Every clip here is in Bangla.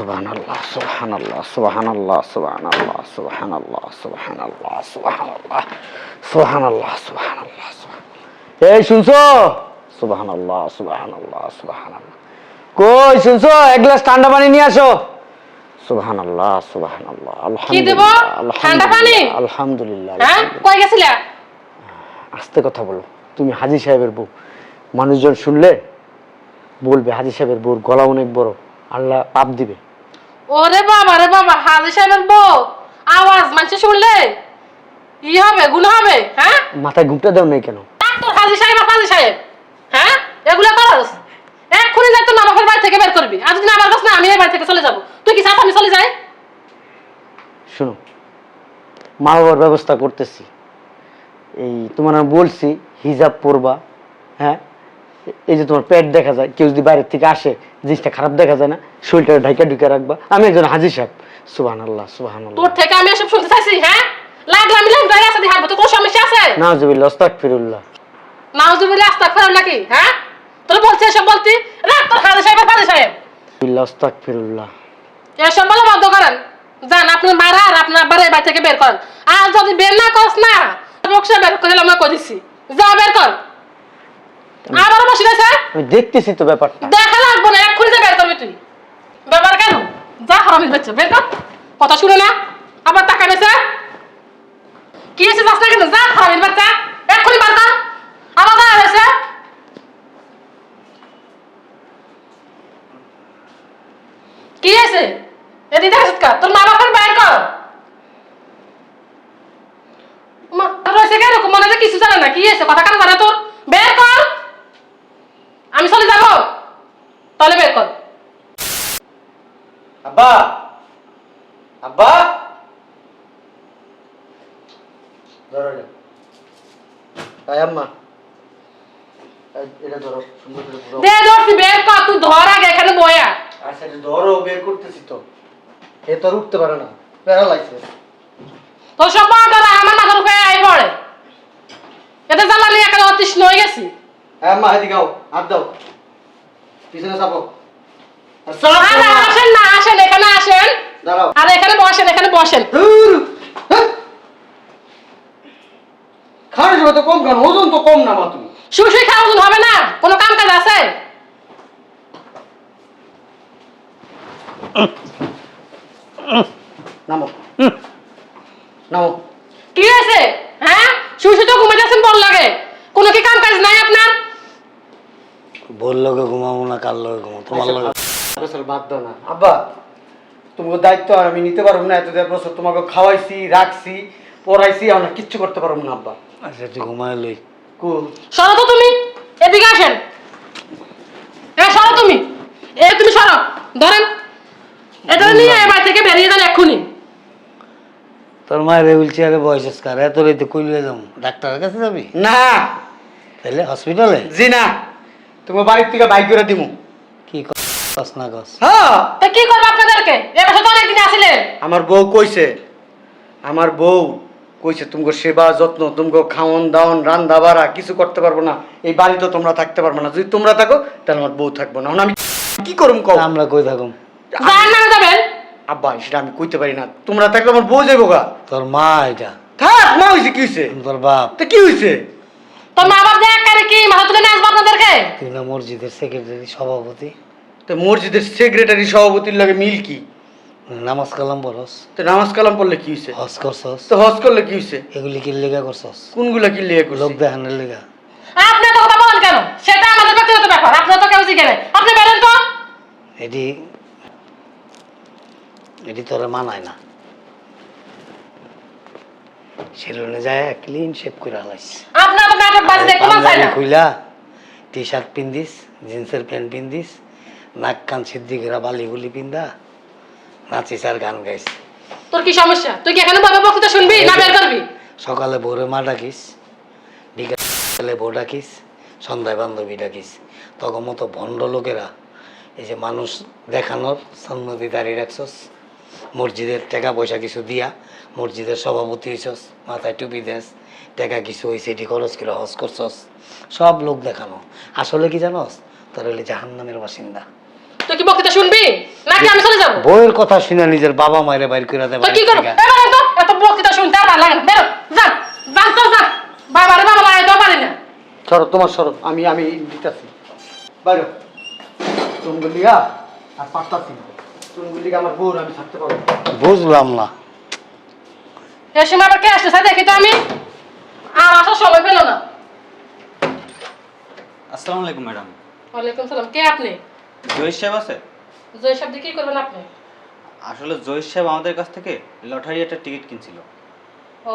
সুবহানাল্লাহ সুবহানাল্লাহ সুবহানাল্লাহ সুবহানাল্লাহ সুবহানাল্লাহ সুবহানাল্লাহ সুবহানাল্লাহ সুবহানাল্লাহ সুবহানাল্লাহ সুবহানাল্লাহ এই শুনছো সুবহানাল্লাহ সুবহানাল্লাহ সুবহানাল্লাহ কই শুনছো এক গ্লাস ঠান্ডা পানি নিয়ে আসো সুবহানাল্লাহ সুবহানাল্লাহ কি দেবো? আলহামদুলিল্লাহ ঠান্ডা পানি? আলহামদুলিল্লাহ হ্যাঁ কই গেছিলা আস্তে কথা বলো তুমি হাজি সাহেবের বউ মানুষজন শুনলে বলবে হাজি সাহেবের বউর গলা অনেক বড় আল্লাহ পাপ দিবে ওরে বাবা রে বাবা হাজি সাহেবের বউ। আওয়াজ মানুষ শুনলে? ই হবে গুণ হবে হ্যাঁ? মাথায় ঘুমটা দাও নাই কেন? ডাক্তার হাজি সাহেব আর হাজি সাহেব হ্যাঁ? এগুলো করস? এক্ষুনি যাই তো নামাজের বাড়ি থেকে বের করবি। আর যদি না আমার কাছে না আমি এই বাড়ি থেকে চলে যাব। তুই কি চাস আমি চলে যাই? শুনো মা বাবার ব্যবস্থা করতেছি। এই তোমার আমি বলছি হিজাব পরবা হ্যাঁ? এই যে তোমার পেট দেখা যায় কেউ যদি বাইরের থেকে আসে জিনিসটা খারাপ দেখা যায় না শরীরটা ঢাকা ঢুকে রাখবা। আমি একজন হাজি সাহেব। সুবাহ আল্লাহ সুবাহ তোর থেকে আমি এসব শুনতে চাইছি হ্যাঁ? লাগলাম মিলাম যাই আছে দিহার তো কোনো সমস্যা আছে? নাজুবিল্লাহ ওস্তাক ফিরুল্লাহ নাউজুবিল্লাহ আস্তাক ফেরাম নাকি? হ্যাঁ? তোর বলছে এসব বলতি রাখ তোর হাজি সাহেব হাজি সাহেব। বিল্লাহ ওস্তাক ফিরুল্লাহ এসব বলে বন্ধ করেন। যান আপনার মারা আর আপনার বাড়ি বাড়ি থেকে বের করেন। আর যদি বের না করস না বক্সে বের করে কই দিছি। যা বের কর। আবার বসে রয়েছে আমি দেখতেছি তো ব্যাপারটা। দেখা লাগবে না এক্ষুনি যা বের করবি তুই। ব্যাপার কেন? যা হারামি বাচ্চা বের কর। কথা শুনে না। আবার টাকা কি এসে যাস না কেন যা হারামি বাচ্চা। এক্ষুনি বের কর। আবার যা হয়েছে কি আছে কা? তোর মা বাবার বের কর। মা রয়েছে কেন মনে কিছু জানে না। কি আছে কথা কেন জানে তোর? চলে যাব। তাহলে বের কর। আব্বা। আব্বা। ধরো এটা। আম্মা। এটা ধরো সুন্দর করে ধরো। দে ধরছি বের কর তুই ধর আগে এখানে বয়া আচ্ছা এটা ধরো বের করতেছি তো। এ তো উঠতে পারে না। সব আমার মাথার উপরে আই পড়ে। এতে জ্বালানি এখানে অতিষ্ণ হয়ে গেছি। হ্যাঁ আম্মা এদিকে আও হাত দাও। পিছনে চাপো। আরে আসেন না আসেন এখানে আসেন। দাঁড়াও। আর এখানে বসেন এখানে বসেন। খাওয়ার সময় তো কম খান ওজন তো কম না মা তুমি। শুয়ে খাওয়া ওজন হবে না? কোনো কাম কাজ আছে? নামো। নামো কি হয়েছে হ্যাঁ শুয়ে শুয়ে তো ঘুমে যাচ্ছেন বল লাগে কোনো কি কাম কাজ নাই আপনার বোর লগে ঘুমাবো না কার লগে ঘুমাবো? তোমার লগে? বছর বাদ দাও না। আব্বা তোমাকে দায়িত্ব আর আমি নিতে পারব না এত দেড় বছর তোমাকে খাওয়াইছি রাখছি পড়াইছি আমরা কিচ্ছু করতে পারব না আব্বা। আচ্ছা তুই ঘুমাই লই। কুল। সরো তো তুমি। এদিকে আসেন। এ সরো তুমি। এ তুমি সরো। ধরেন। এটা নিয়ে এবার থেকে বেরিয়ে যান এক্ষুনি। তোর মায়ের হুইল চেয়ারে বয়স কার? এত রাইতে কইলে যাব? ডাক্তারের কাছে যাবি? না। তাহলে হসপিটালে জি না। তোমার বাড়ির থেকে বাইক করে দিমু। কি কস না কস। হ্যাঁ। তা কি করব আপনাদেরকে? এ বছর তো অনেকদিন আসিলেন আমার বউ কইছে আমার বউ কইছে তোমাকে সেবা যত্ন তোমাকে খাওয়ন দাওন রান্না বাড়া কিছু করতে পারব না। এই বাড়িতে তোমরা থাকতে পারব না। যদি তোমরা থাকো তাহলে আমার বউ থাকব না। আমি কি করুম কও? আমরা কই থাকুম? যার নামে যাবেন। আব্বা সেটা আমি কইতে পারি না। তোমরা থাকলে আমার বউ যাইবো গা। তোর মা এটা। থাক মা হইছে কি হইছে? তোর বাপ। তা কি হইছে? তোর মা বাপ দেখ কারে কি মাথা তুলে নিয়ে আসব আপনাদেরকে? তুই না মসজিদের সেক্রেটারি সভাপতি। তো মসজিদের সেক্রেটারি সভাপতির লাগে মিল কি? নামাজ কালাম বলস তো নামাজ কালাম পড়লে কি হইছে? হজ করছস তো হজ করলে কি হইছে? এগুলি কি লেগা করছস কোনগুলা কি লিয়ে লোক করছি দেখানোর লেগা। আপনি তো কথা বলেন কেন? সেটা আমাদের ব্যক্তিগত ব্যাপার আপনার তো কেউ জিজ্ঞেস আপনি বেরেন তো। এটি এটি তোরা মানায় না। সেলুনে যায় ক্লিন শেপ করে হালাইস আপনার নাটক বাজ দেখতে মন চায় না? খুইলা টি শার্ট পিন্দিস জিন্সের প্যান্ট পিন্দিস নাক কান বালি গুলি পিন্দা নাচিস আর গান গাইস। তোর কি সমস্যা? তুই কি এখানে বাবা বক্তৃতা শুনবি না বের করবি? সকালে ভোরে মা ডাকিস বিকালে বউ ডাকিস সন্ধ্যায় বান্ধবী ডাকিস। তখন মতো ভণ্ড লোকেরা এই যে মানুষ দেখানোর সন্নতি দাঁড়িয়ে রাখছস মসজিদের টাকা পয়সা কিছু দিয়া মসজিদের সভাপতি হইছস মাথায় টুপি দেস টাকা কিছু হয়েছে এটি খরচ করে হজ করছস সব লোক দেখানো। আসলে কি জানস? তোর হইলে জাহান্নামের বাসিন্দা। তুই কি বক্তৃতা শুনবি? নাকি আমি চলে যাব? বউয়ের কথা শুনে নিজের বাবা মায়ের বাইর করে দেবে কি করব? এবার তো এত বক্তৃতা শুনতে আর ভালো লাগে না। বেরো যান যান তো যান বাবার বাবা লাগে তো পারি না। সরো তোমার সরো আমি আমি দিতেছি। বাইরো। চুমগুলিয়া আর পারতাছি না। চুমগুলিকে আমার বোন আমি থাকতে পারব? বুঝলাম না। এ সময় আবার কে আসছে স্যার দেখি তো আমি। আর আসার সময় পেল না। আসসালামু আলাইকুম ম্যাডাম। ওয়ালাইকুম সালাম। কে আপনি? জয়ীশ সাহেব আছে? জয় শব্দ কি করবেন আপনি? আসলে জয়ীশ সাহেব আমাদের কাছ থেকে লটারি একটা টিকিট কিনছিল। ও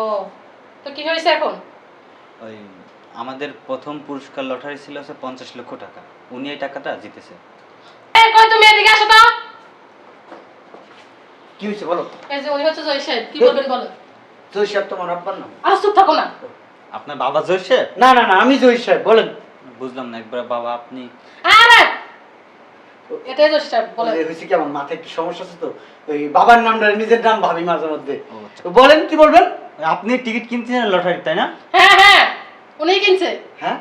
তো কি হয়েছে এখন? ওই আমাদের প্রথম পুরস্কার লটারি ছিল হচ্ছে পঞ্চাশ লক্ষ টাকা। উনি এই টাকাটা জিতেছে। এই কই তুমি এদিকে আসো তো। কি হয়েছে বলো? এই যে উনি হচ্ছে জয় সাহেব। কি বলবেন বলো জয় সাহেব তোমার আব্বার নাম? আর চুপ থাকো না। আপনার বাবা জয়ীশ সাহেব না না না আমি জয় সাহেব বলেন। বুঝলাম না একবার বাবা আপনি। আরে! এটাই জয় সাহেব বলেন। ওই কি আমার মাথায় একটু সমস্যা আছে তো? ওই বাবার নামটা নিজের নাম ভাবি মাঝে মধ্যে। আচ্ছা। বলেন কি বলবেন? আপনি টিকিট কিনছেন লটারি তাই না? হ্যাঁ হ্যাঁ উনি কিনছে। হ্যাঁ?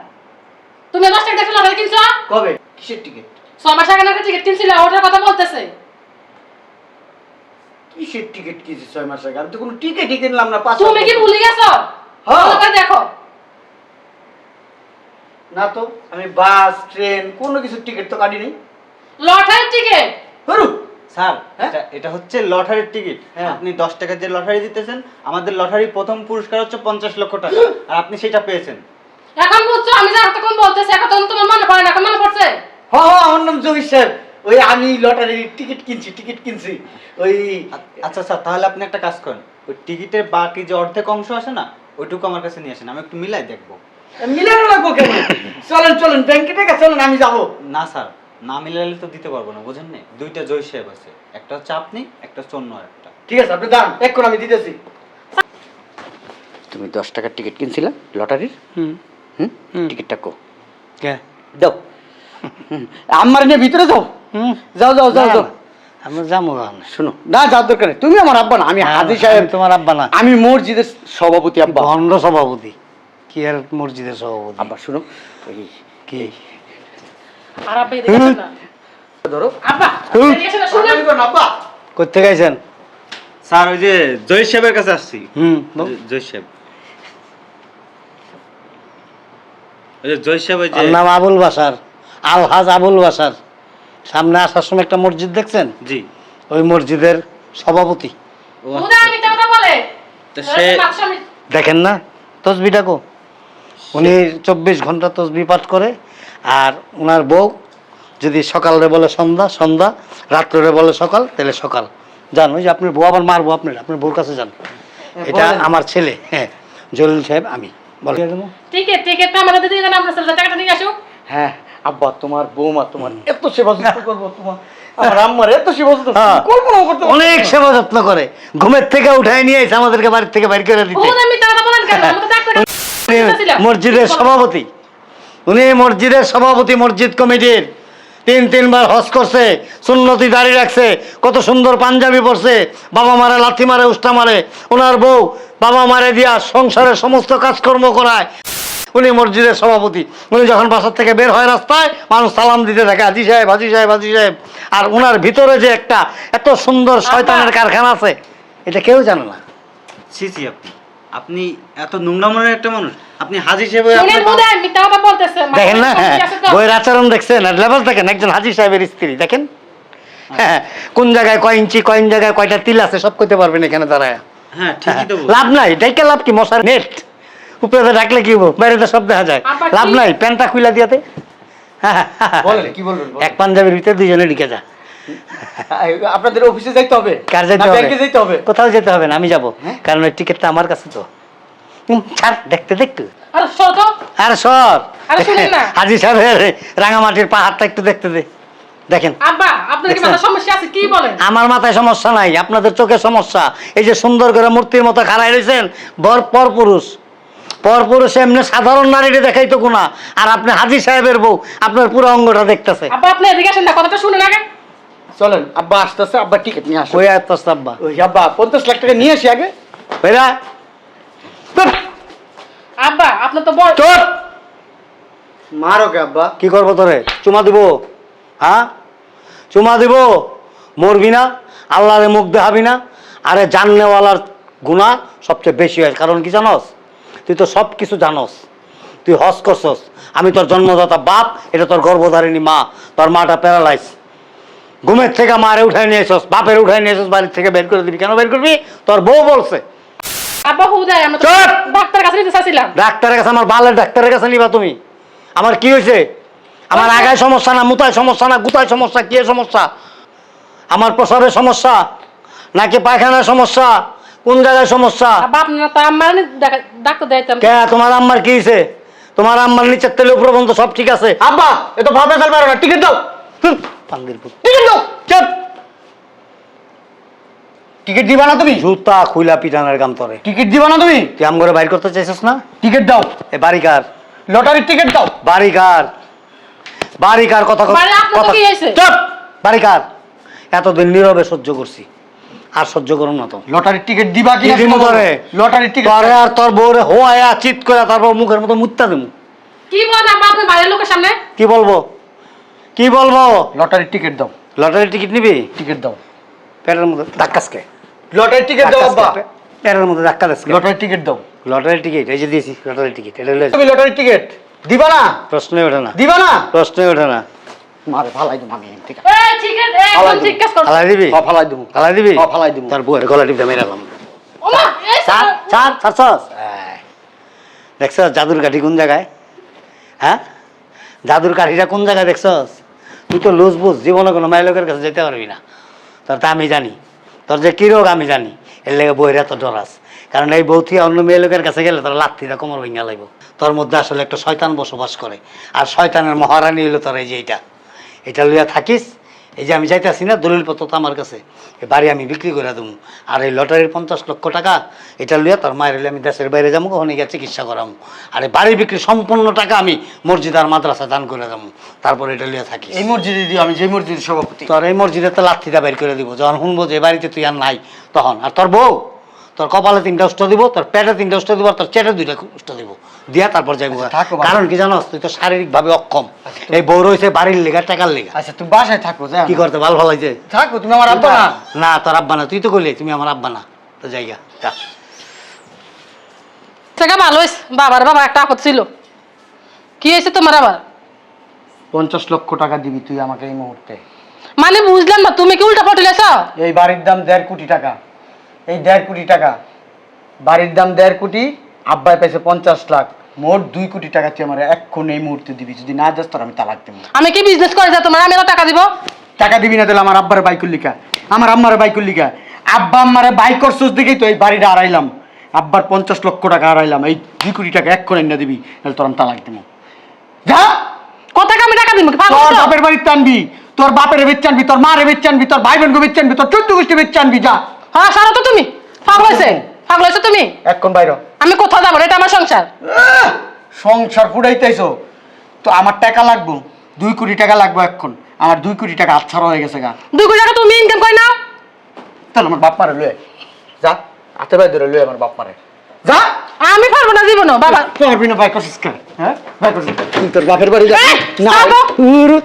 তুমি দশ টাকা দেখে কিনছো? কবে? কিসের টিকিট? ছ মাস আগে টিকিট কিনছিলে ওটার কথা বলতেছে। কিসের টিকিট কিনছি ছয় মাস আগে? আমি তো কোনো টিকিটই কিনলাম না পাঁচ তুমি কি ভুলে গেছো? হ্যাঁ। দেখো। না তো আমি বাস ট্রেন কোনো কিছুর টিকিট তো কাটিনি। লটারির টিকিট হরু স্যার হ্যাঁ? এটা এটা হচ্ছে লটারির টিকিট হ্যাঁ। আপনি দশ টাকার যে লটারি দিতেছেন আমাদের লটারি প্রথম পুরস্কার হচ্ছে পঞ্চাশ লক্ষ টাকা। আর আপনি সেটা পেয়েছেন। এখন বুঝছ আমি যে এতক্ষণ বলতেছি এখন তোমার মনে পড়ে না এখন মনে পড়ছে? হ হ আমার নাম জহির সাহেব। ওই আমি লটারির টিকিট কিনছি টিকিট কিনছি। ওই আচ্ছা স্যার তাহলে আপনি একটা কাজ করেন। ওই টিকিটের বাকি যে অর্ধেক অংশ আছে না ওইটুকু আমার কাছে নিয়ে আসেন আমি একটু মিলাই দেখব। মিলানো লাগবো কেন? চলেন চলেন ব্যাংকে টাকা চলেন আমি যাব। না স্যার না মিলালে তো দিতে পারব না বুঝেন নি? দুইটা জয় সাহেব আছে একটা হচ্ছে আপনি একটা হচ্ছে অন্য একটা ঠিক আছে আপনি দাঁড়ান এখন আমি দিতেছি। তুমি দশ টাকার টিকিট কিনছিলে লটারির? হুম। হুম? টিকিটটা কো। কে? দাও। আমার নিয়ে ভিতরে যাও। যাও যাও যাও যাও। আমরা যাব না শোনো। না যাওয়ার দরকার নেই। তুমি আমার আব্বা না আমি হাজি সাহেব। তোমার আব্বা না। আমি মসজিদের সভাপতি আব্বা। ভণ্ড সভাপতি। কি আর মসজিদের সভাপতি? আব্বা শুনো। কি? আর আব্বা ধরো। আব্বা আব্বা করতে গেছেন স্যার ওই যে জয় সাহেবের কাছে আসছি। হুম বল। জয় সাহেব। ওই যে জয় সাহেব ওই যে নাম আবুল বাসার আলহাজ আবুল বাসার সামনে আসার সময় একটা মসজিদ দেখছেন? জি। ওই মসজিদের সভাপতি। ও তো বলে সে- দেখেন না তসবি ডাকো। উনি চব্বিশ ঘণ্টা তসবি পাঠ করে আর ওনার বউ যদি সকালে বলে সন্ধ্যা সন্ধ্যা রাত্রে বলে সকাল তাহলে সকাল। যান ওই যে আপনার বউ আবার মারবো আপনার আপনার বউর কাছে যান। এটা আমার ছেলে হ্যাঁ জলিল সাহেব আমি। বলেন। টিকিট টিকিট না আমাদের দিদি জানা আমরা টাকাটা নিয়ে আসুক। হ্যাঁ। আব্বা তোমার বৌমা তোমার এত সেবা যত্ন করব তোমার আমার আম্মার এত সেবা যত্ন হ্যাঁ। করতে অনেক সেবা যত্ন করে। ঘুমের থেকে নিয়ে এসে আমাদেরকে বাড়ির থেকে বাইর করে দিতে। মসজিদের সভাপতি। উনি মসজিদের সভাপতি মসজিদ কমিটির। তিন তিনবার হজ করছে সুন্নতি দাঁড়িয়ে রাখছে কত সুন্দর পাঞ্জাবি পরছে বাবা মারে লাথি মারে উষ্টা মারে। ওনার বউ বাবা মারে দিয়া সংসারের সমস্ত কাজকর্ম করায়। উনি মসজিদের সভাপতি। উনি যখন বাসার থেকে বের হয় রাস্তায় মানুষ সালাম দিতে থাকে হাজি সাহেব হাজি সাহেব হাজি সাহেব। আর ওনার ভিতরে যে একটা এত সুন্দর শয়তানের কারখানা আছে এটা কেউ জানে না। ছি ছি আপনি। আপনি এত নোংরা মনের একটা মানুষ। আপনি হাজি সাহেব বলতেছে। দেখেন না হ্যাঁ। বইয়ের আচরণ দেখছেন আর লেবাস দেখেন একজন হাজি সাহেবের স্ত্রী দেখেন? হ্যাঁ কোন জায়গায় কয় ইঞ্চি কয়েন জায়গায় কয়টা তিল আছে সব করতে পারবেন এখানে দাঁড়ায়। হ্যাঁ ঠিকই তো বলছেন। লাভ নাই ডাইকে লাভ কি মশার নেট। উপরে ডাকলে কি হব? বাইরে তো সব দেখা যায়। লাভ নাই প্যান্টটা খুইলা দিয়াতে কি বলবেন এক পাঞ্জাবির ভিতরে দুইজনে ঢুকে যা। আপনাদের অফিসে যাইতে হবে? কার না হবে? যাইতে হবে? কোথাও যেতে হবে না আমি যাব। হ্যাঁ? কারণ ওই টিকিটটা আমার কাছে তো। ছাড় দেখতে দেখতে। আরে শোনো তো। আর সর। আরে শুনুন না। হাজি সাহেবের রাঙামাটির পাহাড়টা একটু দেখতে দে। দেখেন। আব্বা আপনার কি দেখছেন? সমস্যা আছে? কি বলেন? আমার মাথায় সমস্যা নাই আপনাদের চোখে সমস্যা। এই যে সুন্দর করে মূর্তির মতো খাড়াই রয়েছেন বর পর পুরুষ। পর পুরুষ এমনি সাধারণ নারীরে দেখাই তো গুণা। আর আপনি হাজি সাহেবের বউ আপনার পুরো অঙ্গটা দেখতেছে। আব্বা আপনি এদিকে আসেন না কথাটা শুনুন আগে। চলেন আব্বা আসতেছে আব্বা টিকিট নিয়ে আসো কই আর প্রস্তাব্বা ওই আব্বা পঞ্চাশ লাখ টাকা নিয়ে আসি আগে। বেরা আব্বা আপনার তো বয়স চোট মারো কে আব্বা? কি করব তোরে? চুমা দিব। হ্যাঁ? চুমা দিব। মরবি না আল্লাহরে মুখ দেখাবি না। আরে জাননেওয়ালার গুণা সবচেয়ে বেশি হয়। কারণ কি জানস? তুই তো সব কিছু জানস। তুই হস করছস। আমি তোর জন্মদাতা বাপ এটা তোর গর্ভধারিণী মা তোর মাটা প্যারালাইজ। ঘুমের থেকে মারে উঠাই নিয়ে এসস বাপের উঠাই নিয়ে এসস বাড়ির থেকে বের করে দিবি। কেন বের করবি? তোর বউ বলছে। আব্বা হুদাই আমরা তো চুপ! ডাক্তার কাছে নিতে চাইছিলাম। ডাক্তারের কাছে আমার বালের ডাক্তারের কাছে নিবা তুমি। আমার কি হয়েছে? আমার আগায় সমস্যা না মুতায় সমস্যা না গুতায় সমস্যা কি সমস্যা? আমার প্রসাবের সমস্যা নাকি পায়খানার সমস্যা? কোন জায়গায় সমস্যা? আব্বা তো আমার ডাক্তার দেখাইতাম। কে তোমার আম্মার কি হয়েছে তোমার আম্মার নিচের তেলে উপর পর্যন্ত সব ঠিক আছে। আব্বা এ তো ভাবে ফেলবার না টিকিট দাও। পুত। টিকিট দাও চুপ। টিকিট দিবা না তুমি? জুতা খুইলা পিটানের তরে। টিকিট দিবা না তুমি? তুই আম করে বাইর করতে চাইছিস না? টিকিট দাও। এ লটারির টিকিট দাও। কথা বাড়ি আপনার তো কথা কি হয়েছে? চুপ! এতদিন নীরবে সহ্য করছি। আর সহ্য করুন না তো। লটারির টিকিট দিবা কি দিমু বলো। লটারির টিকিট তোরে আর তোর বউরে হোয়া চিত করে তারপর মুখের মতো মুত্তা দেবো। কি বলেন আব্বা আপনি বাইরের লোকের সামনে? কি বলব? কি বলব? লটারির টিকিট দাও। লটারি টিকিট নিবি? টিকিট দাও। পেটের মধ্যে ধাক্কাসকে লটারির টিকিট দাও আব্বা। পেটের মধ্যে ধাক্কা দেসকে। লটারির টিকিট দাও। লটারি টিকিট এই যে দিয়েছি লটারি টিকিট এটা লটারির টিকিট দিবা না? প্রশ্নই ওঠে না। দিবা না? প্রশ্নই ওঠে না। মারে ফালাই দেবো আমি ঠিক আছে ঠিক আছে একদম ঠিক কাজ করছ ফালাই দিবি? ফালাই দেবো ফালাই দিবি? ফালাই দিবো। তার বউয়ের গলা টিপটা মেরালাম ওমা চার চার চারছস দেখছস জাদুর কাঠি কোন জায়গায়? হ্যাঁ? জাদুর কাঠিটা কোন জায়গায় দেখছস? তুই তো লুজ বুঝ জীবনে কোনো মাইলোকের কাছে যেতে পারবি না। তোর তা আমি জানি। তোর যে কী রোগ আমি জানি। এর লেগে বইয়ের এত ডরাস কারণ এই বৌথি অন্য মেয়ে লোকের কাছে গেলে তোর লাত্তিটা কোমর ভেঙে লাগব। তোর মধ্যে আসলে একটা শয়তান বসবাস করে। আর শয়তানের মহারানী হইল তোর এই যে এইটা। এটা লইয়া থাকিস। এই যে আমি চাইতেছি না দলিলপত্র তো আমার কাছে। এই বাড়ি আমি বিক্রি করে দেবো আর এই লটারির পঞ্চাশ লক্ষ টাকা এটা লইয়া তোর মায়ের আমি দেশের বাইরে যাব ওখানে গিয়ে চিকিৎসা করাবো আর এই বাড়ি বিক্রি সম্পূর্ণ টাকা আমি মসজিদ আর মাদ্রাসা দান করে দেবো তারপর এটা লইয়া থাকি এই মসজিদে দিও আমি যে মসজিদের সভাপতি। তোর এই মসজিদে তো লাথিটা বের করে দিব। যখন শুনব যে এ বাড়িতে তুই আর নাই তখন। আর তোর বউ? তোর কপালে তিনটা উষ্ট দিব তোর পেটে তিনটা উষ্ট দিব আর তোর চেটে দুইটা উষ্ট দিব। দিয়া তারপর যাইব। আচ্ছা, থাকো কারণ কি জানোস তুই তো শারীরিক ভাবে অক্ষম এই বউ রয়েছে বাড়ির লেগা টাকার লেগা। আচ্ছা তুমি বাসায় থাকো যা কি করতে ভালো ভালো লাগছে থাকো তুমি আমার আব্বা না। না তোর আব্বা না তুই তো কইলি তুমি আমার আব্বা না। তো জায়গা যা। থেকে ভালো হয়েছে বাবার বাবা একটা আপদ ছিল। কি হয়েছে তোমার আবার? পঞ্চাশ লক্ষ টাকা দিবি তুই আমাকে এই মুহূর্তে। মানে বুঝলাম না তুমি কি উল্টা পটিলেছ এই বাড়ির দাম দেড় কোটি টাকা। এই দেড় কোটি টাকা। বাড়ির দাম দেড় কোটি আব্বাই পাইছে পঞ্চাশ লাখ। মোট দুই কোটি টাকা তুই আমার এক্ষণ এই মুহূর্তে দিবি। যদি না যাস তোর আমি তালাক দেবো। আমি কি বিজনেস করে যা তোমার? আমি টাকা দিব। টাকা দিবি না তাহলে আমার আব্বার বাইকুর লিখা আমার আম্মারে বাইকুর লিখা আব্বা আম্মারে বাইক করছিস দেখেই তো এই বাড়িটা হারাইলাম। আব্বার পঞ্চাশ লক্ষ টাকা হারাইলাম। এই দুই কোটি টাকা এক্ষণ এনে দিবি তাহলে তোর আমি তালাক দেবো। যা! কত আমি টাকা দিব? তোর বাপের বাড়িতে আনবি তোর বাপের বেচে আনবি তোর মারে বেচে আনবি তোর ভাই বোনকে বেচে আনবি তোর চোদ্দ গোষ্ঠী বেচে আনবি যা। হ্যাঁ সারো তো তুমি। পাগল হয়েছে? পাগল হয়েছো তুমি? এক্ষণ বাইর আমি কোথাও যাব না এটা আমার সংসার! সংসার ফুটাইতেছো। তো আমার টাকা লাগবো। দুই কোটি টাকা লাগবো এখন আমার দুই কোটি টাকা আচ্ছাড়া হয়ে গেছে গা। দুই কোটি টাকা তুমি ইনকাম করে নাও। তাহলে আমার বাপ মারে লয়ে যা হাতে বাই ধরে লয়ে আমার বাপ মারে। যা! আমি পারব না জীবন বাবা। পারবি না ভাই করছিস কেন? হ্যাঁ? ভাই করছিস তুই তোর বাপের বাড়ি যাবি? না।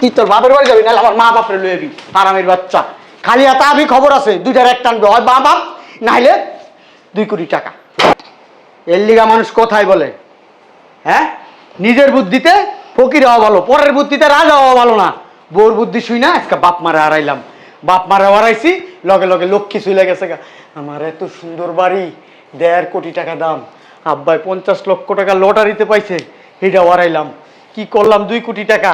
তুই তোর বাপের বাড়ি যাবি না আমার মা বাপরে লয়ে যাবি আরামের বাচ্চা। খালি হাতে আমি খবর আছে, দুইটার এক টানবে। হয় মা বাপ নাইলে দুই কোটি টাকা। এর লিগা মানুষ কোথায় বলে? হ্যাঁ? নিজের বুদ্ধিতে ফকির হওয়া ভালো, পরের বুদ্ধিতে রাজা হওয়া ভালো না। বোর বুদ্ধি শুই না, আজকে বাপ মারে হারাইলাম। বাপ মারে হারাইছি, লগে লগে লক্ষ্মী চলে গেছে। আমার এত সুন্দর বাড়ি, দেড় কোটি টাকা দাম। আব্বাই পঞ্চাশ লক্ষ টাকা লটারিতে পাইছে এটা হারাইলাম। কি করলাম দুই কোটি টাকা?